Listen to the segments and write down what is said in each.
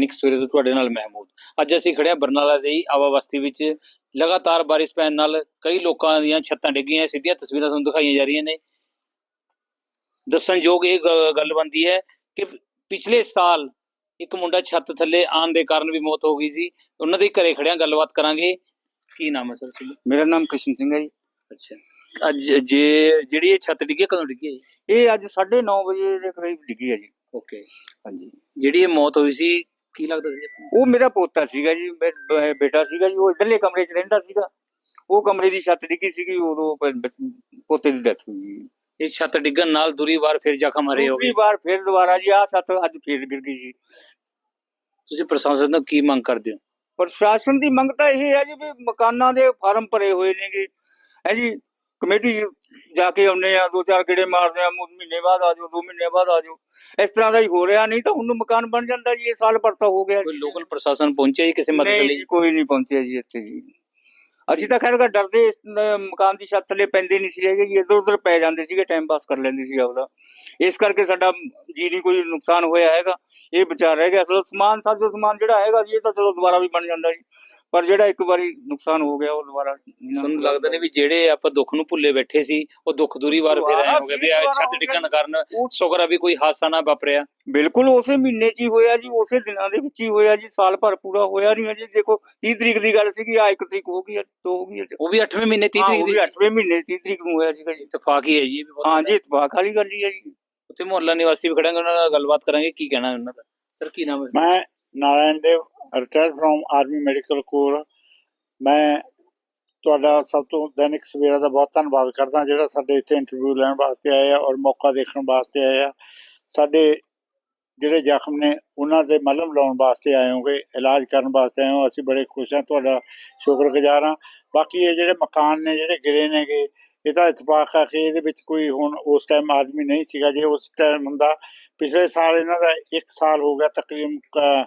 ਦੈਨਿਕ ਸਵੇਰੇ ਤੋਂ ਤੁਹਾਡੇ ਨਾਲ ਮਹਿਮੂਦ। ਅੱਜ ਅਸੀਂ ਖੜੇ ਹਾਂ ਬਰਨਾਲਾ ਦੇ ਆਵਾ ਬਸਤੀ ਵਿੱਚ। ਲਗਾਤਾਰ ਬਾਰਿਸ਼ ਪੈਣ ਨਾਲ ਕਈ ਲੋਕਾਂ ਦੀਆਂ ਛੱਤਾਂ ਡਿੱਗੀਆਂ ਸਿੱਧੀਆਂ ਤਸਵੀਰਾਂ ਤੁਹਾਨੂੰ ਦਿਖਾਈਆਂ ਜਾ ਰਹੀਆਂ ਨੇ। ਦੱਸਣਯੋਗ ਇਹ ਗੱਲ ਬਣਦੀ ਹੈ ਕਿ ਪਿਛਲੇ ਸਾਲ ਇੱਕ ਮੁੰਡਾ ਛੱਤ ਥੱਲੇ ਆਉਣ ਦੇ ਕਾਰਨ ਵੀ ਮੌਤ ਹੋ ਗਈ ਸੀ। ਉਹਨਾਂ ਦੇ ਘਰੇ ਖੜਿਆਂ ਗੱਲਬਾਤ ਕਰਾਂਗੇ। ਕੀ ਨਾਮ ਹੈ ਸਰ ਤੁਹਾਡਾ? ਮੇਰਾ ਨਾਮ ਕ੍ਰਿਸ਼ਨ ਸਿੰਘ ਹੈ ਜੀ। ਅੱਛਾ। ਅੱਜ ਜੇ ਜਿਹੜੀ ਇਹ ਛੱਤ ਡਿੱਗੀ ਕਦੋਂ ਡਿੱਗੀ ਇਹ ਅੱਜ 9:30 ਵਜੇ ਦੇ ਕਰੀਬ ਡਿੱਗੀ ਹੈ ਜੀ। ਓਕੇ। ਹਾਂਜੀ। ਜਿਹੜੀ ਇਹ ਮੌਤ ਹੋਈ ਸੀ ਕੀ ਲੱਗਦਾ ਸੀ ਉਹ ਮੇਰਾ ਪੋਤਾ ਸੀਗਾ ਜੀ ਬੇ- ਬੇ- ਬੇਟਾ ਸੀਗਾ ਜੀ ਉਹ ਇਧਰਲੇ ਕਮਰੇ 'ਚ ਰਹਿੰਦਾ ਸੀਗਾ। ਉਹ ਕਮਰੇ ਦੀ ਛੱਤ ਡਿੱਗੀ ਸੀਗੀ ਉਦੋਂ ਪ- ਬ- ਪੋਤੇ ਦੀ ਡੈਥ ਹੋਈ ਜੀ। ਇਹ ਛੱਤ ਡਿੱਗਣ ਨਾਲ ਦੂਰੀ ਵਾਰ ਫਿਰ ਜ਼ਖਮ ਹਰੇ ਹੋ ਦੂਸਰੀ ਗਏ। ਵਾਰ ਫਿਰ ਦੁਬਾਰਾ ਜੀ ਆ ਛੱਤ ਅੱਜ ਫੇਰ ਗਿਰ ਗਈ ਜੀ। ਤੁਸੀਂ ਪ੍ਰਸ਼ਾਸਨ ਤੋਂ ਕੀ ਮੰਗ ਕਰਦੇ ਹੋ? ਪ੍ਰਸ਼ਾਸਨ ਦੀ ਮੰਗ ਤਾਂ ਇਹ ਹੈ ਜੀ ਵੀ ਮਕਾਨਾਂ ਦੇ ਫਾਰਮ ਭਰੇ ਹੋਏ ਨੇਗੇ। ਹੈ ਜੀ ਕਮੇਟੀ ਜਾ ਕੇ ਆਉਨੇ ਆ ਦੋ ਚਾਰ ਗੇੜੇ ਮਾਰਦੇ ਆ ਮਹੀਨੇ ਬਾਅਦ ਆ ਜਾਓ ਦੋ ਮਹੀਨੇ ਬਾਅਦ ਆ ਜਾਓ। ਇਸ ਤਰ੍ਹਾਂ ਦਾ ਹੀ ਹੋ ਰਿਹਾ ਨਹੀਂ ਤਾਂ ਹੁਣ ਮਕਾਨ ਬਣ ਜਾਂਦਾ ਜੀ ਇਹ ਸਾਲ ਭਰ ਤਾਂ ਹੋ ਗਿਆ ਕੋਈ ਲੋਕਲ ਪ੍ਰਸ਼ਾਸਨ ਪਹੁੰਚਿਆ ਜੀ ਕਿਸੇ ਮਦਦ ਲਈ? ਕੋਈ ਨਹੀਂ ਪਹੁੰਚਿਆ ਜੀ ਇੱਥੇ ਜੀ। ਅਸੀਂ ਤਾਂ ਖੈਰ ਡਰਦੇ ਮਕਾਨ ਦੀ ਛੱਤ ਥੱਲੇ ਪੈਂਦੇ ਨਹੀਂ ਸੀ ਹੈਗੇ ਜੀ ਇੱਧਰ ਉੱਧਰ ਪੈ ਜਾਂਦੇ ਸੀਗੇ ਟਾਈਮ ਪਾਸ ਕਰ ਲੈਂਦੇ ਸੀ ਆਪਦਾ। ਇਸ ਕਰਕੇ ਸਾਡਾ ਜੀ ਨਹੀਂ ਕੋਈ ਨੁਕਸਾਨ ਹੋਇਆ ਹੈਗਾ ਇਹ ਵਿਚਾਰ ਰਹਿ ਗਿਆ। ਚਲੋ ਸਮਾਨ ਸਾਜੋ ਸਮਾਨ ਜਿਹੜਾ ਹੈਗਾ ਜੀ ਇਹ ਤਾਂ ਚਲੋ ਦੁਬਾਰਾ ਵੀ ਬਣ ਜਾਂਦਾ ਜੀ। ਪਰ ਜਿਹੜਾ ਇੱਕ ਵਾਰੀ ਨੁਕਸਾਨ ਹੋ ਗਿਆ ਉਹ ਦੁਬਾਰਾ ਨਹੀਂ ਨਾ ਤੁਹਾਨੂੰ ਲੱਗਦਾ ਨੇ ਵੀ ਜਿਹੜੇ ਆਪਾਂ ਦੁੱਖ ਨੂੰ ਭੁੱਲੇ ਬੈਠੇ ਸੀ ਉਹ ਦੁੱਖ ਦੂਰੀ ਵਾਰ ਫਿਰ ਆਏ ਹੋ ਗਿਆ ਵੀ ਛੱਤ ਡਿੱਗਣ। ਕਾਰਨ ਸ਼ੁਕਰ ਆ ਵੀ ਕੋਈ ਹਾਦਸਾ ਨਾ ਵਾਪਰਿਆ। ਬਿਲਕੁਲ ਉਸੇ ਮਹੀਨੇ 'ਚ ਹੀ ਹੋਇਆ ਜੀ ਉਸੇ ਦਿਨਾਂ ਦੇ ਵਿੱਚ ਹੀ ਹੋਇਆ ਜੀ ਸਾਲ ਭਰ ਪੂਰਾ ਹੋਇਆ ਨਹੀਂ ਅਜੇ ਦੇਖੋ 30 ਤਰੀਕ ਦੀ ਗੱਲ ਸੀਗੀ ਆ 1 ਤਰੀਕ ਹੋ ਗਈ ਦੋ ਹੋ ਗਈ ਉਹ ਵੀ 8ਵੇਂ ਮਹੀਨੇ 30 ਹਾਂ, ਤਰੀਕ ਉਹ ਦੀ ਵੀ ਸੀ। 8ਵੇਂ ਮਹੀਨੇ 30 ਤਰੀਕ ਨੂੰ ਹੋਇਆ ਸੀਗਾ ਜੀ। ਇਤਫਾਕ ਹੀ ਹੈ ਜੀ ਹਾਂ ਜੀ ਇਤਫਾਕ ਵਾਲੀ ਗੱਲ ਹੀ ਹੈ ਜੀ। ਉੱਥੇ ਮੁਹੱਲਾ ਨਿਵਾਸੀ ਵੀ ਖੜਾਂਗੇ ਉਹਨਾਂ ਨਾਲ ਗੱਲਬਾਤ ਕਰਾਂਗੇ, ਕੀ ਕਹਿਣਾ ਉਹਨਾਂ ਦਾ। ਸਰ, ਕੀ ਨਾਮ ਹੈ? ਮੈਂ Narayan Dev retire from army medical corps ਮੈਂ ਤੁਹਾਡਾ ਸਭ ਤੋਂ ਦੈਨਿਕ ਸਵੇਰਾ ਦਾ ਬਹੁਤ ਧੰਨਵਾਦ ਕਰਦਾ, ਜਿਹੜਾ ਸਾਡੇ ਇੱਥੇ ਇੰਟਰਵਿਊ ਲੈਣ ਵਾਸਤੇ ਆਏ ਆ ਔਰ ਮੌਕਾ ਦੇਖਣ ਵਾਸਤੇ ਆਏ ਆ। ਸਾਡੇ ਜਿਹੜੇ ਜ਼ਖਮ ਨੇ, ਉਹਨਾਂ ਦੇ ਮਲਮ ਲਾਉਣ ਵਾਸਤੇ ਆਏ ਹੋਗੇ, ਇਲਾਜ ਕਰਨ ਵਾਸਤੇ ਆਏ ਹੋ ਅਸੀਂ ਬੜੇ ਖੁਸ਼ ਹਾਂ, ਤੁਹਾਡਾ ਸ਼ੁਕਰਗੁਜ਼ਾਰ ਹਾਂ। ਬਾਕੀ ਇਹ ਜਿਹੜੇ ਮਕਾਨ ਨੇ, ਜਿਹੜੇ ਗਿਰੇ ਨੇਗੇ ਇਹ ਤਾਂ ਇਤਫਾਕ ਆ ਕਿ ਇਹਦੇ ਵਿੱਚ ਕੋਈ ਹੁਣ ਉਸ ਟਾਈਮ ਆਦਮੀ ਨਹੀਂ ਸੀਗਾ ਜੇ ਉਸ ਟਾਈਮ ਹੁੰਦਾ। ਪਿਛਲੇ ਸਾਲ ਇਹਨਾਂ ਦਾ 1 ਸਾਲ ਹੋ ਗਿਆ ਤਕਰੀਬਨ ਕ-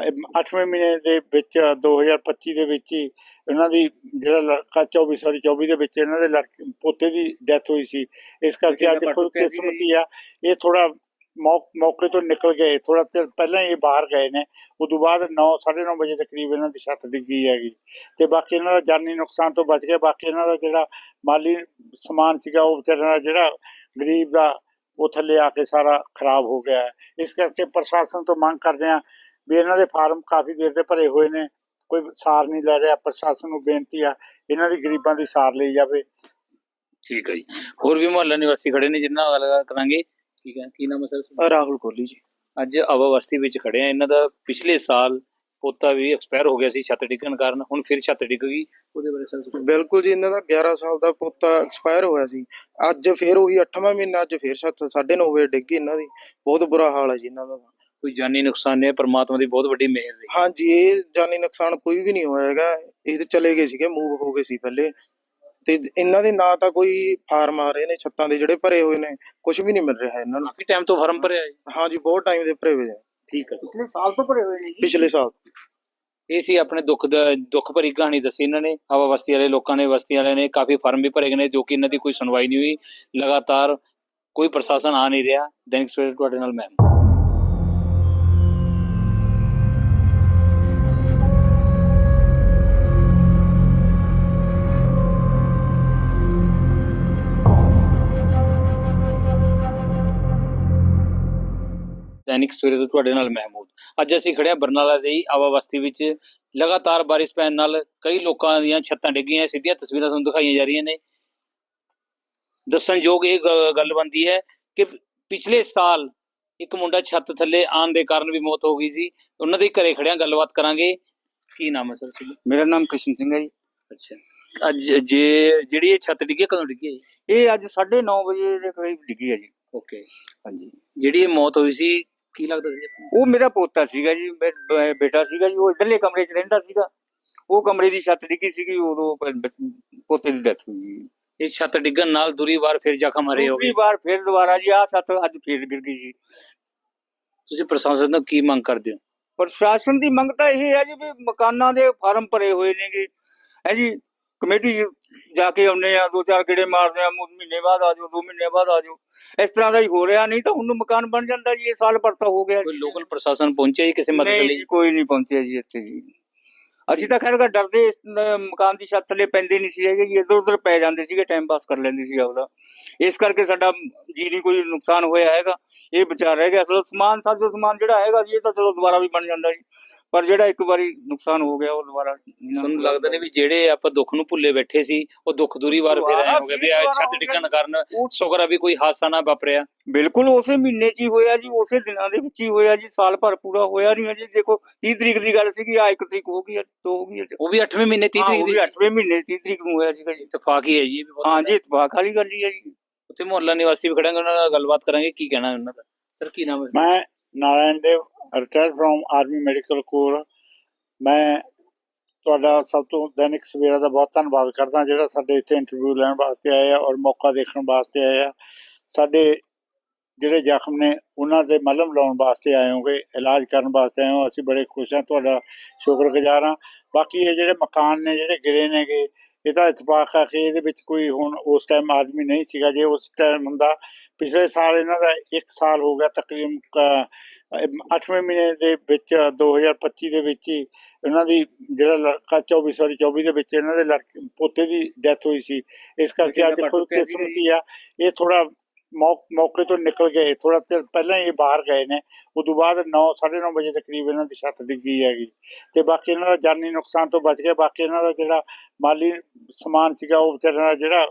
ਅਹ ਅੱਠਵੇਂ ਮਹੀਨੇ ਦੇ ਵਿੱਚ 2025 ਦੇ ਵਿੱਚ ਹੀ ਇਹਨਾਂ ਦੀ ਜਿਹੜਾ ਲੜਕਾ 24 ਸੌਰੀ 24 ਦੇ ਵਿੱਚ ਇਹਨਾਂ ਦੇ ਲੜਕੇ ਪੋਤੇ ਦੀ ਡੈਥ ਹੋਈ ਸੀ। ਇਸ ਕਰਕੇ ਅੱਜ ਖੁਦ ਪਿਆ ਕਿਸਮਤੀ ਆ। ਇਹ ਥੋੜਾ ਮੌਕੇ ਤੋਂ ਨਿਕਲ ਗਏ। ਥੋੜਾ ਤੇ ਪਹਿਲਾਂ ਹੀ ਇਹ ਬਾਹਰ ਗਏ ਨੇ। ਉਦੋਂ ਬਾਅਦ 9 9:30 ਵਜੇ ਤਕਰੀਬ ਇਹਨਾਂ ਦੀ ਛੱਤ ਡਿੱਗੀ ਹੈਗੀ। ਤੇ ਬਾਕੀ ਇਹਨਾਂ ਦਾ ਜਾਨੀ ਨੁਕਸਾਨ ਤੋਂ ਬਚ ਗਿਆ। ਬਾਕੀ ਇਹਨਾਂ ਦਾ ਜਿਹੜਾ ਮਾਲੀ ਸਮਾਨ ਸੀਗਾ ਉਹ ਵਿਚਾਰਿਆਂ ਦਾ ਜਿਹੜਾ ਗਰੀਬ ਦਾ ਉਹ ਥੱਲੇ ਆ ਕੇ ਸਾਰਾ ਖਰਾਬ ਹੋ ਗਿਆ। ਹੈ। ਇਸ ਕਰਕੇ ਪ੍ਰਸ਼ਾਸਨ ਤੋਂ ਮੰਗ ਕਰਦੇ ਆ ਵੀ ਇਹਨਾਂ ਦੇ ਫਾਰਮ ਕਾਫੀ ਦੇਰ ਦੇ ਭਰੇ ਹੋਏ ਨੇ ਕੋਈ ਸਾਰ ਨਹੀਂ ਲੈ ਰਿਹਾ। ਪ੍ਰਸ਼ਾਸਨ ਨੂੰ ਬੇਨਤੀ ਆ ਇਹਨਾਂ ਦੀ ਗਰੀਬਾਂ ਦੀ ਸਾਰ ਲਈ ਜਾਵੇ। ਠੀਕ ਹੈ ਜੀ। ਹੋਰ ਵੀ ਮੁਹੱਲਾ ਨਿਵਾਸੀ ਖੜੇ ਨੇ ਜਿੰਨਾ ਨਾਲ ਗੱਲ ਕਰਾਂਗੇ। ਠੀਕ ਹੈ ਕੀ ਨਾਮ ਹੈ ਸਰ? ਰਾਹੁਲ ਕੋਹਲੀ ਜੀ। ਅੱਜ ਆਵਾ ਬਸਤੀ ਵਿੱਚ ਖੜੇ ਆ। ਇਹਨਾਂ ਦਾ ਪਿਛਲੇ ਸਾਲ ਪੋਤਾ ਵੀ ਐਕਸਪਾਇਰ ਹੋ ਗਿਆ ਸੀ ਛੱਤ ਡਿੱਗਣ ਕਾਰਨ ਹੁਣ ਫਿਰ ਛੱਤ ਡਿੱਗ ਗਈ ਉਹਦੇ ਬਾਰੇ ਸਰ ਤੁਸੀਂ- ਬਿਲਕੁਲ ਜੀ ਇਹਨਾਂ ਦਾ 11 ਸਾਲ ਦਾ ਪੋਤਾ ਐਕਸਪਾਇਰ ਹੋਇਆ ਸੀ। ਅੱਜ ਫੇਰ ਉਹੀ 8ਵਾਂ ਮਹੀਨਾ ਅੱਜ ਫੇਰ 9:30 ਵਜੇ ਡਿੱਗੀ ਇਹਨਾਂ ਦੀ। ਬਹੁਤ ਬੁਰਾ ਹਾਲ ਹੈ ਜੀ ਇਹਨਾਂ ਦਾ। ਕੋਈ ਜਾਨੀ ਨੁਕਸਾਨ ਨਹੀਂ ਹੈ ਪਰਮਾਤਮਾ ਦੀ ਬਹੁਤ ਵੱਡੀ ਮਿਹਰ ਰਹੀ। ਹਾਂਜੀ ਇਹ ਜਾਨੀ ਨੁਕਸਾਨ ਕੋਈ ਵੀ ਨਹੀਂ ਹੋਇਆ ਹੈਗਾ। ਇਹ ਤੇ ਚਲੇ ਗਏ ਸੀਗੇ ਮੂਵ ਹੋ ਗਏ ਸੀ ਪਹਿਲੇ। ਤੇ ਇਹਨਾਂ ਦੇ ਨਾਂ ਤਾਂ ਕੋਈ ਫਾਰਮ ਆ ਰਹੇ ਨੇ ਛੱਤਾਂ ਦੇ ਜਿਹੜੇ ਭਰੇ ਹੋਏ ਨੇ ਕੁਝ ਵੀ ਨਹੀਂ ਮਿਲ ਰਿਹਾ ਇਹਨਾਂ ਨੂੰ। ਕਾਫੀ ਟਾਈਮ ਤੋਂ ਫਰਮ ਭਰਿਆ ਹੈ। ਹਾਂਜੀ ਬਹੁਤ ਟਾਈਮ ਦੇ ਭਰੇ ਹੋਏ ਨੇ ਠੀਕ ਹੈ। ਪਿਛਲੇ ਸਾਲ ਤੋਂ ਭਰੇ ਹੋਏ ਨੇ ਜੀ। ਪਿਛਲੇ ਸਾਲ ਇਹ ਸੀ ਆਪਣੇ ਦੁੱਖ ਦਾ, ਦੁੱਖ ਭਰੀ ਕਹਾਣੀ ਦੱਸੀ ਇਹਨਾਂ ਨੇ। ਹਵਾ ਬਸਤੀ ਵਾਲੇ ਲੋਕਾਂ ਨੇ, ਬਸਤੀ ਵਾਲਿਆਂ ਨੇ ਕਾਫੀ ਫਾਰਮ ਵੀ ਭਰੇ ਗਏ ਨੇ ਜੋ ਕਿ ਇਹਨਾਂ ਦੀ ਕੋਈ ਸੁਣਵਾਈ ਨਹੀਂ ਹੋਈ। ਲਗਾਤਾਰ ਕੋਈ ਪ੍ਰਸ਼ਾਸਨ ਆ ਨਹੀਂ ਰਿਹਾ। ਦੈਨਿਕ ਸਵੇਰ ਤੁਹਾਡੇ ਨਾਲ ਮੈਂ ਦੈਨਿਕ ਸਵੇਰੇ ਤੋਂ ਤੁਹਾਡੇ ਨਾਲ ਮਹਿਮੂਦ। ਅੱਜ ਅਸੀਂ ਖੜੇ ਹਾਂ ਬਰਨਾਲਾ ਦੇ ਆਵਾ ਬਸਤੀ ਵਿੱਚ। ਲਗਾਤਾਰ ਬਾਰਿਸ਼ ਪੈਣ ਨਾਲ ਕਈ ਲੋਕਾਂ ਦੀਆਂ ਛੱਤਾਂ ਡਿੱਗੀਆਂ ਸਿੱਧੀਆਂ ਤਸਵੀਰਾਂ ਤੁਹਾਨੂੰ ਦਿਖਾਈਆਂ ਜਾ ਰਹੀਆਂ ਨੇ। ਦੱਸਣਯੋਗ ਇਹ ਗੱਲ ਬਣਦੀ ਹੈ ਕਿ ਪਿਛਲੇ ਸਾਲ ਇੱਕ ਮੁੰਡਾ ਛੱਤ ਥੱਲੇ ਆਉਣ ਦੇ ਕਾਰਨ ਵੀ ਮੌਤ ਹੋ ਗਈ ਸੀ। ਉਹਨਾਂ ਦੇ ਘਰੇ ਖੜਿਆਂ ਗੱਲਬਾਤ ਕਰਾਂਗੇ। ਕੀ ਨਾਮ ਹੈ ਸਰ ਤੁਹਾਡਾ? ਮੇਰਾ ਨਾਮ ਕ੍ਰਿਸ਼ਨ ਸਿੰਘ ਹੈ ਜੀ। ਅੱਛਾ। ਅੱਜ ਜੇ ਜਿਹੜੀ ਇਹ ਛੱਤ ਡਿੱਗੀ ਕਦੋਂ ਡਿੱਗੀ? ਇਹ ਅੱਜ 9:30 ਵਜੇ ਦੇ ਕਰੀਬ ਡਿੱਗੀ ਹੈ ਜੀ। ਓਕੇ। ਹਾਂਜੀ। ਜਿਹੜੀ ਇਹ ਮੌਤ ਹੋਈ ਸੀ ਕੀ ਲੱਗਦਾ ਸੀ? ਉਹ ਮੇਰਾ ਪੋਤਾ ਸੀਗਾ ਜੀ ਬੇ- ਬੇਟਾ ਸੀਗਾ ਜੀ ਉਹ ਇਧਰਲੇ ਕਮਰੇ 'ਚ ਰਹਿੰਦਾ ਸੀਗਾ। ਉਹ ਕਮਰੇ ਦੀ ਛੱਤ ਡਿੱਗੀ ਸੀਗੀ ਉਦੋਂ ਪ- ਬ- ਪੋਤੇ ਦੀ ਡੈਥ ਹੋਈ ਜੀ। ਇਹ ਛੱਤ ਡਿੱਗਣ ਨਾਲ ਦੂਰੀ ਵਾਰ ਫਿਰ ਜ਼ਖਮ ਹਰੇ ਹੋ ਦੂਸਰੀ ਗਏ ਵਾਰ ਫਿਰ ਦੁਬਾਰਾ ਜੀ ਆ ਛੱਤ ਅੱਜ ਫੇਰ ਗਿਰ ਗਈ ਜੀ। ਤੁਸੀਂ ਪ੍ਰਸ਼ਾਸਨ ਤੋਂ ਕੀ ਮੰਗ ਕਰਦੇ ਹੋ? ਪ੍ਰਸ਼ਾਸਨ ਦੀ ਮੰਗ ਤਾਂ ਇਹ ਹੈ ਜੀ ਵੀ ਮਕਾਨਾਂ ਦੇ ਫਾਰਮ ਭਰੇ ਹੋਏ ਨੇਗੇ। ਹੈ ਜੀ ਕਮੇਟੀ ਜਾ ਕੇ ਆਉਨੇ ਆ ਦੋ ਚਾਰ ਗੇੜੇ ਮਾਰਦੇ ਆ ਮਹੀਨੇ ਬਾਅਦ ਆ ਜਾਓ ਦੋ ਮਹੀਨੇ ਬਾਅਦ ਆ ਜਾਓ। ਇਸ ਤਰ੍ਹਾਂ ਦਾ ਹੀ ਹੋ ਰਿਹਾ ਨਹੀਂ ਤਾਂ ਹੁਣ ਮਕਾਨ ਬਣ ਜਾਂਦਾ ਜੀ ਇਹ ਸਾਲ ਭਰ ਤਾਂ ਹੋ ਗਿਆ ਕੋਈ ਲੋਕਲ ਪ੍ਰਸ਼ਾਸਨ ਪਹੁੰਚਿਆ ਜੀ ਕਿਸੇ ਮਦਦ ਨਹੀਂ ਲਈ? ਜੀ, ਕੋਈ ਨਹੀਂ ਪਹੁੰਚਿਆ ਜੀ ਇੱਥੇ ਜੀ। ਅਸੀਂ ਤਾਂ ਖੈਰ ਡਰਦੇ ਮਕਾਨ ਦੀ ਛੱਤ ਥੱਲੇ ਪੈਂਦੇ ਨਹੀਂ ਸੀ ਹੈਗੇ ਜੀ ਇੱਧਰ ਉੱਧਰ ਪੈ ਜਾਂਦੇ ਸੀਗੇ ਟਾਈਮ ਪਾਸ ਕਰ ਲੈਂਦੇ ਸੀ ਆਪਦਾ। ਇਸ ਕਰਕੇ ਸਾਡਾ ਜੀ ਨਹੀਂ ਕੋਈ ਨੁਕਸਾਨ ਹੋਇਆ ਹੈਗਾ ਇਹ ਵਿਚਾਰ ਰਹਿ ਗਿਆ। ਅਸਲ ਸਮਾਨ ਸਾਜੋ ਸਮਾਨ ਜਿਹੜਾ ਹੈਗਾ ਜੀ ਇਹ ਤਾਂ ਚਲੋ ਦੁਬਾਰਾ ਵੀ ਬਣ ਜਾਂਦਾ ਜੀ। ਪਰ ਜਿਹੜਾ ਇੱਕ ਵਾਰੀ ਨੁਕਸਾਨ ਹੋ ਗਿਆ ਉਹ ਦੁਬਾਰਾ ਨਹੀਂ ਨਾ ਤੁਹਾਨੂੰ ਲੱਗਦਾ ਨੇ ਵੀ ਜਿਹੜੇ ਆਪਾਂ ਦੁੱਖ ਨੂੰ ਭੁੱਲੇ ਬੈਠੇ ਸੀ ਉਹ ਦੁੱਖ ਦੂਰੀ ਵਾਰ ਫਿਰ ਆਏ ਹੋ ਗਏ ਵੀ ਦੁਬਾਰਾ ਛੱਤ ਡਿੱਗਣ ਕਾਰਨ ਸ਼ੁਕਰ ਆ ਵੀ ਕੋਈ ਹਾਦਸਾ ਨਾ ਵਾਪਰਿਆ। ਬਿਲਕੁਲ ਉਸੇ ਮਹੀਨੇ 'ਚ ਹੀ ਹੋਇਆ ਜੀ ਉਸੇ ਦਿਨਾਂ ਦੇ ਵਿੱਚ ਹੀ ਹੋਇਆ ਜੀ ਸਾਲ ਭਰ ਪੂਰਾ ਹੋਇਆ ਨਹੀਂ ਅਜੇ ਦੇਖੋ 30 ਤਰੀਕ ਦੀ ਗੱਲ ਸੀਗੀ ਆ 1 ਤਰੀਕ ਹੋ ਗਈ ਦੋ ਹੋ ਗਈ ਉਹ ਵੀ 8ਵੇਂ ਮਹੀਨੇ 30 ਹਾਂ, ਤਰੀਕ ਉਹ ਦੀ ਵੀ ਸੀ। 8ਵੇਂ ਮਹੀਨੇ 30 ਤਰੀਕ ਨੂੰ ਹੋਇਆ ਸੀਗਾ ਜੀ। ਇਤਫਾਕ ਹੀ ਹੈ ਜੀ ਇਹ ਹਾਂ ਜੀ ਇਤਫਾਕ ਵਾਲੀ ਗੱਲ ਹੀ ਹੈ ਜੀ। ਉੱਥੇ ਮੁਹੱਲਾ ਨਿਵਾਸੀ ਵੀ ਖੜਾਂਗੇ ਉਹਨਾਂ ਨਾਲ ਗੱਲਬਾਤ ਕਰਾਂਗੇ, ਕੀ ਕਹਿਣਾ ਉਹਨਾਂ ਦਾ। ਸਰ ਕੀ ਨਾਮ ਹੈ? ਮੈਂ Narayan Dev, retire from army medical corps. ਮੈਂ ਤੁਹਾਡਾ ਸਭ ਤੋਂ ਦੈਨਿਕ ਸਵੇਰਾ ਦਾ ਬਹੁਤ ਧੰਨਵਾਦ ਕਰਦਾ, ਜਿਹੜਾ ਸਾਡੇ ਇੱਥੇ ਇੰਟਰਵਿਊ ਲੈਣ ਵਾਸਤੇ ਆਏ ਆ ਔਰ ਮੌਕਾ ਦੇਖਣ ਵਾਸਤੇ ਆਏ ਆ। ਸਾਡੇ ਜਿਹੜੇ ਜ਼ਖਮ ਨੇ, ਉਹਨਾਂ ਦੇ ਮਲਮ ਲਾਉਣ ਵਾਸਤੇ ਆਏ ਹੋਗੇ, ਇਲਾਜ ਕਰਨ ਵਾਸਤੇ ਆਏ ਹੋ ਅਸੀਂ ਬੜੇ ਖੁਸ਼ ਹਾਂ, ਤੁਹਾਡਾ ਸ਼ੁਕਰਗੁਜ਼ਾਰ ਹਾਂ। ਬਾਕੀ ਇਹ ਜਿਹੜੇ ਮਕਾਨ ਨੇ, ਜਿਹੜੇ ਗਿਰੇ ਨੇਗੇ ਇਹ ਤਾਂ ਇਤਫਾਕ ਆ ਕਿ ਇਹਦੇ ਵਿੱਚ ਕੋਈ ਹੁਣ ਉਸ ਟਾਈਮ ਆਦਮੀ ਨਹੀਂ ਸੀਗਾ ਜੇ ਉਸ ਟਾਈਮ ਹੁੰਦਾ ਪਿਛਲੇ ਸਾਲ ਇਹਨਾਂ ਦਾ 1 ਸਾਲ ਹੋ ਗਿਆ ਤਕਰੀਬਨ ਕ- ਅਹ ਅੱਠਵੇਂ ਮਹੀਨੇ ਦੇ ਵਿੱਚ 2025 ਦੇ ਵਿੱਚ ਹੀ ਇਹਨਾਂ ਦੀ ਜਿਹੜਾ ਲੜਕਾ 24 ਸੌਰੀ 24 ਦੇ ਵਿੱਚ ਇਹਨਾਂ ਦੇ ਲੜਕੇ ਪੋਤੇ ਦੀ ਡੈਥ ਹੋਈ ਸੀ। ਇਸ ਕਰਕੇ ਅੱਜ ਖੁਦ ਕਿਸਮਤੀ ਆ। ਇਹ ਥੋੜਾ ਮੌਕੇ ਤੋਂ ਨਿਕਲ ਗਏ ਥੋੜਾ ਪਹਿਲਾਂ ਹੀ ਇਹ ਬਾਹਰ ਗਏ ਨੇ। ਉਦੋਂ ਬਾਅਦ 9 9:30 ਵਜੇ ਦੇ ਕਰੀਬ ਇਹਨਾਂ ਦੀ ਛੱਤ ਡਿੱਗੀ ਹੈਗੀ। ਤੇ ਬਾਕੀ ਇਹਨਾਂ ਦਾ ਜਾਨੀ ਨੁਕਸਾਨ ਤੋਂ ਬਚ ਗਿਆ। ਬਾਕੀ ਇਹਨਾਂ ਦਾ ਜਿਹੜਾ ਮਾਲੀ ਸਮਾਨ ਸੀਗਾ ਉਹ ਵਿਚਾਰਿਆਂ ਦਾ ਜਿਹੜਾ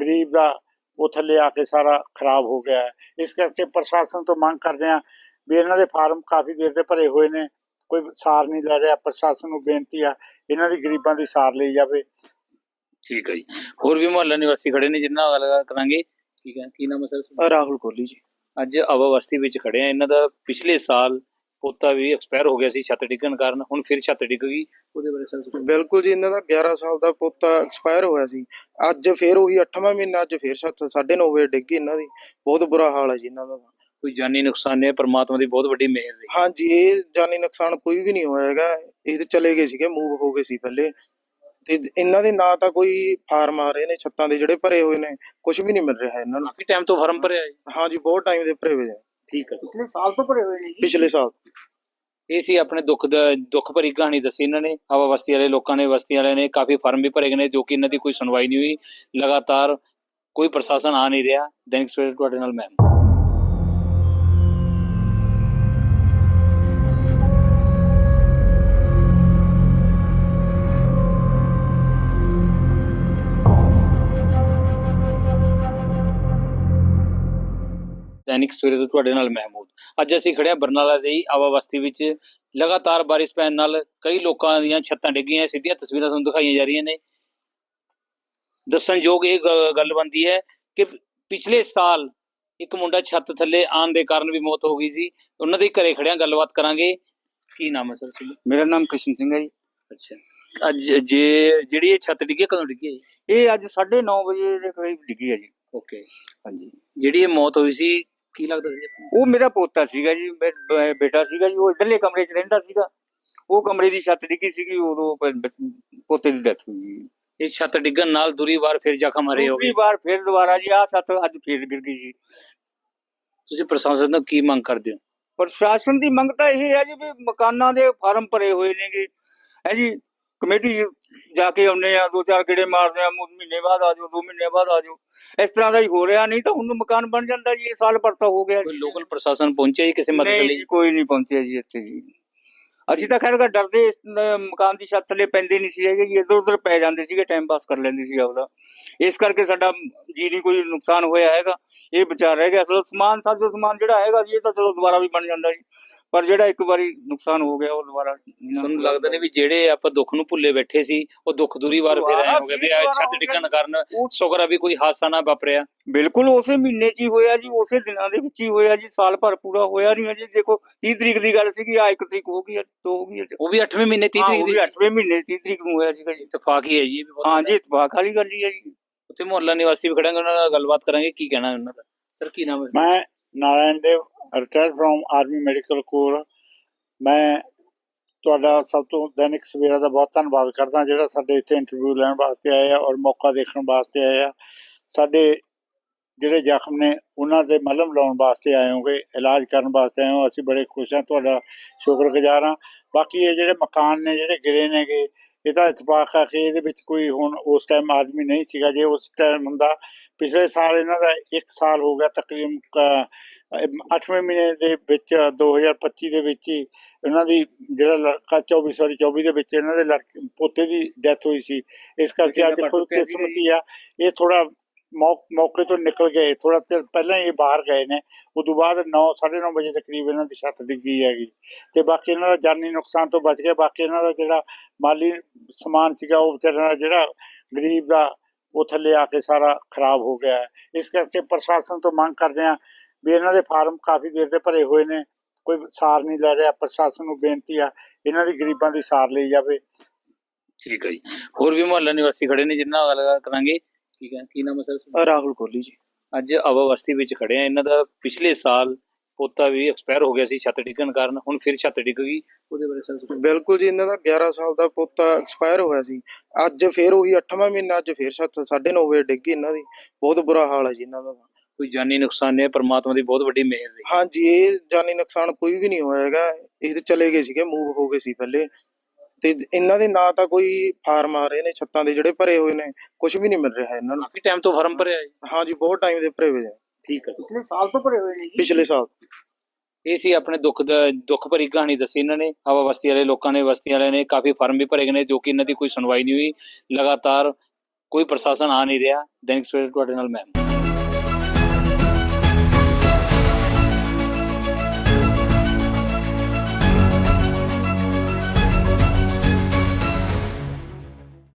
ਗਰੀਬ ਦਾ ਉਹ ਥੱਲੇ ਆ ਕੇ ਸਾਰਾ ਖਰਾਬ ਹੋ ਗਿਆ ਹੈ। ਇਸ ਕਰਕੇ ਪ੍ਰਸ਼ਾਸਨ ਤੋਂ ਮੰਗ ਕਰਦੇ ਆ ਵੀ ਇਹਨਾਂ ਦੇ ਫਾਰਮ ਕਾਫੀ ਦੇਰ ਦੇ ਭਰੇ ਹੋਏ ਨੇ। ਕੋਈ ਸਾਰ ਨਹੀਂ ਲੈ ਰਿਹਾ। ਪ੍ਰਸ਼ਾਸਨ ਨੂੰ ਬੇਨਤੀ ਆ ਇਹਨਾਂ ਦੀ ਗਰੀਬਾਂ ਦੀ ਸਾਰ ਲਈ ਜਾਵੇ। ਠੀਕ ਹੈ ਜੀ। ਹੋਰ ਵੀ ਮੁਹੱਲਾ ਨਿਵਾਸੀ ਖੜੇ ਨੇ ਨਾਲ ਗੱਲ ਕਰਾਂਗੇ। ਠੀਕ ਹੈ ਕੀ ਨਾਮ ਹੈ ਸਰ? ਰਾਹੁਲ ਕੋਹਲੀ ਜੀ। ਅੱਜ ਅਵਾਵਸਥੀ ਵਿੱਚ ਖੜੇ ਆ। ਇਹਨਾਂ ਦਾ ਪਿਛਲੇ ਸਾਲ ਪੋਤਾ ਵੀ ਐਕਸਪਾਇਰ ਹੋ ਗਿਆ ਸੀ ਛੱਤ ਡਿੱਗਣ ਕਾਰਨ ਹੁਣ ਫਿਰ ਛੱਤ ਡਿੱਗ ਗਈ। ਉਹਦੇ ਬਾਰੇ ਸਰ ਬਿਲਕੁਲ ਜੀ ਇਹਨਾਂ ਦਾ 11 ਸਾਲ ਦਾ ਪੋਤਾ ਐਕਸਪਾਇਰ ਹੋਇਆ ਸੀ। ਅੱਜ ਫੇਰ ਉਹੀ 8ਵਾਂ ਮਹੀਨਾ ਅੱਜ ਫੇਰ 9:30 ਵਜੇ ਡਿੱਗੀ ਇਹਨਾਂ ਦੀ। ਬਹੁਤ ਬੁਰਾ ਹਾਲ ਹੈ ਜੀ ਇਹਨਾਂ ਦਾ। ਕੋਈ ਜਾਨੀ ਨੁਕਸਾਨ ਨੇ ਪਰਮਾਤਮਾ ਦੀ ਬਹੁਤ ਵੱਡੀ ਮਿਹਰ ਰਹੀ। ਹਾਂਜੀ ਇਹ ਜਾਨੀ ਨੁਕਸਾਨ ਕੋਈ ਵੀ ਨਹੀਂ ਹੋਇਆ ਹੈਗਾ। ਇਹ ਤੇ ਚਲੇ ਗਏ ਸੀਗੇ ਮੂਵ ਹੋ ਗਏ ਸੀ ਪਹਿਲੇ। ਤੇ ਇਹਨਾਂ ਦੇ ਨਾ ਤਾਂ ਕੋਈ ਫਾਰਮ ਆ ਰਹੇ ਨੇ ਛੱਤਾਂ ਦੇ ਜਿਹੜੇ ਭਰੇ ਹੋਏ ਨੇ ਕੁਝ ਵੀ ਨਹੀਂ ਮਿਲ ਰਿਹਾ ਇਹਨਾਂ ਨੂੰ। ਕਾਫੀ ਟਾਈਮ ਤੋਂ ਫਰਮ ਭਰਿਆ ਹੈ ਹਾਂਜੀ ਬਹੁਤ ਟਾਈਮ ਦੇ ਭਰੇ ਹੋਏ ਆ। ਠੀਕ ਹੈ ਪਿਛਲੇ ਸਾਲ ਤੋਂ ਭਰੇ ਹੋਏ ਨੇ ਜੀ। ਪਿਛਲੇ ਸਾਲ। ਇਹ ਸੀ ਆਪਣੇ ਦੁੱਖ ਦਾ ਦੁੱਖ ਭਰੀ ਕਹਾਣੀ ਦੱਸੀ ਇਹਨਾਂ ਨੇ। ਹਵਾ ਬਸਤੀ ਵਾਲੇ ਲੋਕਾਂ ਨੇ ਬਸਤੀ ਵਾਲਿਆਂ ਨੇ ਕਾਫੀ ਫਾਰਮ ਵੀ ਭਰੇ ਗਏ ਨੇ ਜੋ ਕਿ ਇਹਨਾਂ ਦੀ ਕੋਈ ਸੁਣਵਾਈ ਨਹੀਂ ਹੋਈ। ਲਗਾਤਾਰ ਕੋਈ ਪ੍ਰਸ਼ਾਸਨ ਆ ਨਹੀਂ ਰਿਹਾ। ਦੈਨਿਕ ਸਵੇਰ ਤੁਹਾਡੇ ਨਾਲ ਮੈਂ। ਦੈਨਿਕ ਸਵੇਰੇ ਤੋਂ ਤੁਹਾਡੇ ਨਾਲ ਮਹਿਮੂਦ। ਅੱਜ ਅਸੀਂ ਖੜੇ ਹਾਂ ਬਰਨਾਲਾ ਦੇ ਆਵਾ ਬਸਤੀ ਵਿੱਚ। ਲਗਾਤਾਰ ਬਾਰਿਸ਼ ਪੈਣ ਨਾਲ ਕਈ ਲੋਕਾਂ ਦੀਆਂ ਛੱਤਾਂ ਡਿੱਗੀਆਂ ਸਿੱਧੀਆਂ ਤਸਵੀਰਾਂ ਤੁਹਾਨੂੰ ਦਿਖਾਈਆਂ ਜਾ ਰਹੀਆਂ ਨੇ। ਦੱਸਣਯੋਗ ਇਹ ਗੱਲ ਬੰਦੀ ਹੈ ਕਿ ਪਿਛਲੇ ਸਾਲ ਇੱਕ ਮੁੰਡਾ ਛੱਤ ਥੱਲੇ ਆਣ ਦੇ ਕਾਰਨ ਵੀ ਮੌਤ ਹੋ ਗਈ ਸੀ। ਉਹਨਾਂ ਦੇ ਘਰੇ ਖੜਿਆਂ ਗੱਲਬਾਤ ਕਰਾਂਗੇ। ਕੀ ਨਾਮ ਹੈ ਸਰ ਤੁਹਾਡਾ? ਮੇਰਾ ਨਾਮ ਕ੍ਰਿਸ਼ਨ ਸਿੰਘ ਹੈ ਜੀ। ਅੱਛਾ। ਅੱਜ ਜੇ ਜਿਹੜੀ ਇਹ ਛੱਤ ਡਿੱਗੀ ਕਦੋਂ ਡਿੱਗੀ ਹੈ ਇਹ ਅੱਜ 9:30 ਵਜੇ ਦੇ ਕਰੀਬ ਡਿੱਗੀ ਹੈ ਜੀ। ਓਕੇ। ਹਾਂਜੀ। ਜਿਹੜੀ ਇਹ ਮੌਤ ਹੋਈ ਸੀ ਕੀ ਲੱਗਦਾ ਸੀ? ਉਹ ਮੇਰਾ ਪੋਤਾ ਸੀਗਾ ਜੀ ਮੇ- ਬ- ਬੇਟਾ ਸੀਗਾ ਜੀ ਉਹ ਇਧਰਲੇ ਕਮਰੇ 'ਚ ਰਹਿੰਦਾ ਸੀਗਾ। ਉਹ ਕਮਰੇ ਦੀ ਛੱਤ ਡਿੱਗੀ ਸੀਗੀ ਉਦੋਂ ਪ- ਬ- ਪੋਤੇ ਦੀ ਡੈਥ ਹੋਈ ਜੀ। ਇਹ ਛੱਤ ਡਿੱਗਣ ਨਾਲ ਦੂਰੀ ਵਾਰ ਫਿਰ ਜ਼ਖਮ ਹਰੇ ਹੋ ਦੂਸਰੀ ਗਏ। ਵਾਰ ਫਿਰ ਦੁਬਾਰਾ ਜੀ ਆ ਛੱਤ ਅੱਜ ਫੇਰ ਗਿਰ ਗਈ ਜੀ। ਤੁਸੀਂ ਪ੍ਰਸ਼ਾਸਨ ਤੋਂ ਕੀ ਮੰਗ ਕਰਦੇ ਹੋ? ਪ੍ਰਸ਼ਾਸਨ ਦੀ ਮੰਗ ਤਾਂ ਇਹ ਹੈ ਜੀ ਵੀ ਮਕਾਨਾਂ ਦੇ ਫਾਰਮ ਭਰੇ ਹੋਏ ਨੇਗੇ। ਹੈ ਜੀ ਕਮੇਟੀ ਜਾ ਕੇ ਆਉਨੇ ਆ ਦੋ ਚਾਰ ਗੇੜੇ ਮਾਰਦੇ ਆ ਮਹੀਨੇ ਬਾਅਦ ਆ ਜਾਓ ਦੋ ਮਹੀਨੇ ਬਾਅਦ ਆ ਜਾਓ। ਇਸ ਤਰ੍ਹਾਂ ਦਾ ਹੀ ਹੋ ਰਿਹਾ ਨਹੀਂ ਤਾਂ ਹੁਣ ਮਕਾਨ ਬਣ ਜਾਂਦਾ ਜੀ ਇਹ ਸਾਲ ਭਰ ਤਾਂ ਹੋ ਗਿਆ ਕੋਈ ਜੀ। ਲੋਕਲ ਪ੍ਰਸ਼ਾਸਨ ਪਹੁੰਚਿਆ ਜੀ ਕਿਸੇ ਮਦਦ ਲਈ? ਕੋਈ ਨਹੀਂ ਪਹੁੰਚਿਆ ਜੀ ਇੱਥੇ ਜੀ। ਅਸੀਂ ਤਾਂ ਖੈਰ ਡਰਦੇ ਮਕਾਨ ਦੀ ਛੱਤ ਥੱਲੇ ਪੈਂਦੇ ਨਹੀਂ ਸੀ ਹੈਗੇ ਜੀ ਇੱਧਰ ਉੱਧਰ ਪੈ ਜਾਂਦੇ ਸੀਗੇ ਟਾਈਮ ਪਾਸ ਕਰ ਲੈਂਦੇ ਸੀ ਆਪਦਾ। ਇਸ ਕਰਕੇ ਸਾਡਾ ਜੀ ਨਹੀਂ ਕੋਈ ਨੁਕਸਾਨ ਹੋਇਆ ਹੈਗਾ ਇਹ ਵਿਚਾਰ ਰਹਿ ਗਿਆ। ਅਸਲ ਸਮਾਨ ਸਾਜੋ ਸਮਾਨ ਜਿਹੜਾ ਹੈਗਾ ਜੀ ਇਹ ਤਾਂ ਚਲੋ ਦੁਬਾਰਾ ਵੀ ਬਣ ਜਾਂਦਾ ਜੀ। ਪਰ ਜਿਹੜਾ ਇੱਕ ਵਾਰੀ ਨੁਕਸਾਨ ਹੋ ਗਿਆ ਉਹ ਦੁਬਾਰਾ ਨਹੀਂ ਨਾ ਤੁਹਾਨੂੰ ਲੱਗਦਾ ਨੇ ਵੀ ਜਿਹੜੇ ਆਪਾਂ ਦੁੱਖ ਨੂੰ ਭੁੱਲੇ ਬੈਠੇ ਸੀ ਉਹ ਦੁੱਖ ਦੂਰੀ ਵਾਰ ਫਿਰ ਆਏ ਹੋ ਗਏ ਵੀ ਛੱਤ ਡਿੱਗਣ ਕਾਰਨ ਸ਼ੁਕਰ ਆ ਵੀ ਕੋਈ ਹਾਦਸਾ ਨਾ ਵਾਪਰਿਆ। ਬਿਲਕੁਲ ਉਸੇ ਮਹੀਨੇ 'ਚ ਹੀ ਹੋਇਆ ਜੀ ਉਸੇ ਦਿਨਾਂ ਦੇ ਵਿੱਚ ਹੀ ਹੋਇਆ ਜੀ ਸਾਲ ਭਰ ਪੂਰਾ ਹੋਇਆ ਨਹੀਂ ਅਜੇ ਦੇਖੋ 30 ਤਰੀਕ ਦੀ ਗੱਲ ਸੀਗੀ ਆ 1 ਤਰੀਕ ਹੋ ਗਈ ਦੋ ਹੋ ਗਈ ਉਹ ਵੀ 8ਵੇਂ ਮਹੀਨੇ 30 ਹਾਂ, ਤਰੀਕ ਉਹ ਦੀ ਵੀ ਸੀ। 8ਵੇਂ ਮਹੀਨੇ 30 ਤਰੀਕ ਨੂੰ ਹੋਇਆ ਸੀਗਾ ਜੀ। ਇਤਫਾਕ ਹੀ ਹੈ ਜੀ ਹਾਂ ਜੀ ਇਤਫਾਕ ਵਾਲੀ ਗੱਲ ਹੀ ਹੈ ਜੀ। ਉੱਥੇ ਮੁਹੱਲਾ ਨਿਵਾਸੀ ਵੀ ਖੜਾਂਗੇ ਉਹਨਾਂ ਨਾਲ ਗੱਲਬਾਤ ਕਰਾਂਗੇ, ਕੀ ਕਹਿਣਾ ਉਹਨਾਂ ਦਾ। ਸਰ, ਕੀ ਨਾਮ ਹੈ? ਮੈਂ Narayan Dev retire from army medical corps ਮੈਂ ਤੁਹਾਡਾ ਸਭ ਤੋਂ ਦੈਨਿਕ ਸਵੇਰਾ ਦਾ ਬਹੁਤ ਧੰਨਵਾਦ ਕਰਦਾ, ਜਿਹੜਾ ਸਾਡੇ ਇੱਥੇ ਇੰਟਰਵਿਊ ਲੈਣ ਵਾਸਤੇ ਆਏ ਆ ਔਰ ਮੌਕਾ ਦੇਖਣ ਵਾਸਤੇ ਆਏ ਆ। ਸਾਡੇ ਜਿਹੜੇ ਜ਼ਖਮ ਨੇ, ਉਹਨਾਂ ਦੇ ਮਲਮ ਲਾਉਣ ਵਾਸਤੇ ਆਏ ਹੋਗੇ, ਇਲਾਜ ਕਰਨ ਵਾਸਤੇ ਆਏ ਹੋ। ਅਸੀਂ ਬੜੇ ਖੁਸ਼ ਹਾਂ, ਤੁਹਾਡਾ ਸ਼ੁਕਰਗੁਜ਼ਾਰ ਹਾਂ। ਬਾਕੀ ਇਹ ਜਿਹੜੇ ਮਕਾਨ ਨੇ, ਜਿਹੜੇ ਗਿਰੇ ਨੇਗੇ ਇਹਦਾ ਇਤਫਾਕ ਆ ਕਿ ਇਹਦੇ ਵਿੱਚ ਕੋਈ ਹੁਣ ਉਸ ਟਾਈਮ ਆਦਮੀ ਨਹੀਂ ਸੀਗਾ ਜੇ ਉਸ ਟਾਈਮ ਹੁੰਦਾ ਪਿਛਲੇ ਸਾਲ ਇਹਨਾਂ ਦਾ 1 ਸਾਲ ਹੋ ਗਿਆ ਤਕਰੀਬਨ ਕ- ਅਹ 8ਵੇਂ ਮਹੀਨੇ ਦੇ ਵਿੱਚ 2025 ਦੇ ਵਿੱਚ ਹੀ ਇਹਨਾਂ ਦੀ ਜਿਹੜਾ ਲੜਕਾ 24 ਸੌਰੀ 24 ਦੇ ਵਿੱਚ ਇਹਨਾਂ ਦੇ ਲੜਕੇ ਪੋਤੇ ਦੀ ਡੈਥ ਹੋਈ ਸੀ। ਇਸ ਕਰਕੇ ਅੱਜ ਖੁਦ ਕਿਸਮਤੀ ਆ। ਇਹ ਥੋੜਾ ਮੌਕੇ ਤੋਂ ਨਿਕਲ ਗਏ ਥੋੜਾ ਚਿਰ ਪਹਿਲਾਂ ਹੀ ਇਹ ਬਾਹਰ ਗਏ ਨੇ, ਉਦੋਂ ਬਾਅਦ 9 9:30 ਵਜੇ ਦੇ ਕਰੀਬ ਇਹਨਾਂ ਦੀ ਛੱਤ ਡਿੱਗੀ ਹੈਗੀ। ਤੇ ਬਾਕੀ ਇਹਨਾਂ ਦਾ ਜਾਨੀ ਨੁਕਸਾਨ ਤੋਂ ਬਚ ਗਿਆ, ਬਾਕੀ ਇਹਨਾਂ ਦਾ ਜਿਹੜਾ ਮਾਲੀ ਸਮਾਨ ਸੀਗਾ, ਉਹ ਵਿਚਾਰਿਆਂ ਦਾ ਜਿਹੜਾ ਗਰੀਬ ਦਾ, ਉਹ ਥੱਲੇ ਆ ਕੇ ਸਾਰਾ ਖਰਾਬ ਹੋ ਗਿਆ ਇਸ ਕਰਕੇ ਪ੍ਰਸ਼ਾਸਨ ਤੋਂ ਮੰਗ ਕਰਦੇ ਆ ਵੀ ਇਹਨਾਂ ਦੇ ਫਾਰਮ ਕਾਫੀ ਦੇਰ ਦੇ ਭਰੇ ਹੋਏ ਨੇ, ਕੋਈ ਸਾਰ ਨਹੀਂ ਲੈ ਰਿਹਾ। ਪ੍ਰਸ਼ਾਸਨ ਨੂੰ ਬੇਨਤੀ ਆ, ਇਹਨਾਂ ਦੀ ਗਰੀਬਾਂ ਦੀ ਸਾਰ ਲਈ ਜਾਵੇ। ਠੀਕ ਹੈ ਜੀ। ਹੋਰ ਵੀ ਮੁਹੱਲਾ ਨਿਵਾਸੀ ਖੜੇ ਨੇ ਜਿੰਨਾ ਨਾਲ ਗੱਲ ਕਰਾਂਗੇ। ਠੀਕ ਹੈ ਕੀ ਨਾਮ ਹੈ ਸਰ ਰਾਹੁਲ ਕੋਹਲੀ ਜੀ। ਅੱਜ ਅਵਾਵਸਥੀ ਵਿੱਚ ਖੜੇ ਆ ਇਹਨਾਂ ਦਾ ਪਿਛਲੇ ਸਾਲ ਪੋਤਾ ਵੀ ਐਕਸਪਾਇਰ ਹੋ ਗਿਆ ਸੀ ਛੱਤ ਡਿੱਗਣ ਕਾਰਨ। ਹੁਣ ਫਿਰ ਛੱਤ ਡਿੱਗ ਗਈ। ਉਹਦੇ ਬਾਰੇ ਸਰ ਬਿਲਕੁਲ ਜੀ ਇਹਨਾਂ ਦਾ 11 ਸਾਲ ਦਾ ਪੋਤਾ ਐਕਸਪਾਇਰ ਹੋਇਆ ਸੀ। ਅੱਜ ਫੇਰ ਉਹੀ 8ਵਾਂ ਮਹੀਨਾ ਅੱਜ ਫੇਰ 9:30 ਵਜੇ ਡਿੱਗੀ ਇਹਨਾਂ ਦੀ। ਬਹੁਤ ਬੁਰਾ ਹਾਲ ਹੈ ਜੀ ਇਹਨਾਂ ਦਾ। ਕੋਈ ਜਾਨੀ ਨੁਕਸਾਨ ਨੇ ਪਰਮਾਤਮਾ ਦੀ ਬਹੁਤ ਵੱਡੀ ਮਿਹਰ ਰਹੀ। ਹਾਂਜੀ ਇਹ ਜਾਨੀ ਨੁਕਸਾਨ ਕੋਈ ਵੀ ਨਹੀਂ ਹੋਇਆ ਹੈਗਾ। ਇਹ ਤੇ ਚਲੇ ਗਏ ਸੀਗੇ ਮੂਵ ਹੋ ਗਏ ਸੀ ਪਹਿਲੇ। ਤੇ ਇਹਨਾਂ ਦੇ ਨਾ ਤਾਂ ਕੋਈ ਫਾਰਮ ਆ ਰਹੇ ਨੇ ਛੱਤਾਂ ਦੇ ਜਿਹੜੇ ਭਰੇ ਹੋਏ ਨੇ ਕੁਝ ਵੀ ਨਹੀਂ ਮਿਲ ਰਿਹਾ ਇਹਨਾਂ ਨੂੰ। ਕਾਫੀ ਟਾਈਮ ਤੋਂ ਫਰਮ ਭਰਿਆ ਜੀ। ਹਾਂਜੀ ਬਹੁਤ ਟਾਈਮ ਦੇ ਭਰੇ ਹੋਏ ਨੇ ਠੀਕ ਹੈ। ਪਿਛਲੇ ਸਾਲ ਤੋਂ ਭਰੇ ਹੋਏ ਨੇ ਜੀ। ਪਿਛਲੇ ਸਾਲ। ਇਹ ਸੀ ਆਪਣੇ ਦੁੱਖ ਦਾ ਦੁੱਖ ਭਰੀ ਕਹਾਣੀ ਦੱਸੀ ਇਹਨਾਂ ਨੇ। ਹਵਾ ਬਸਤੀ ਵਾਲੇ ਲੋਕਾਂ ਨੇ ਬਸਤੀ ਵਾਲਿਆਂ ਨੇ ਕਾਫੀ ਫਾਰਮ ਵੀ ਭਰੇ ਗਏ ਨੇ ਜੋ ਕਿ ਇਹਨਾਂ ਦੀ ਕੋਈ ਸੁਣਵਾਈ ਨਹੀਂ ਹੋਈ। ਲਗਾਤਾਰ ਕੋਈ ਪ੍ਰਸ਼ਾਸਨ ਆ ਨਹੀਂ ਰਿਹਾ। ਦੈਨਿਕ ਸਵੇਰ ਤੁਹਾਡੇ ਨਾਲ ਮੈਂ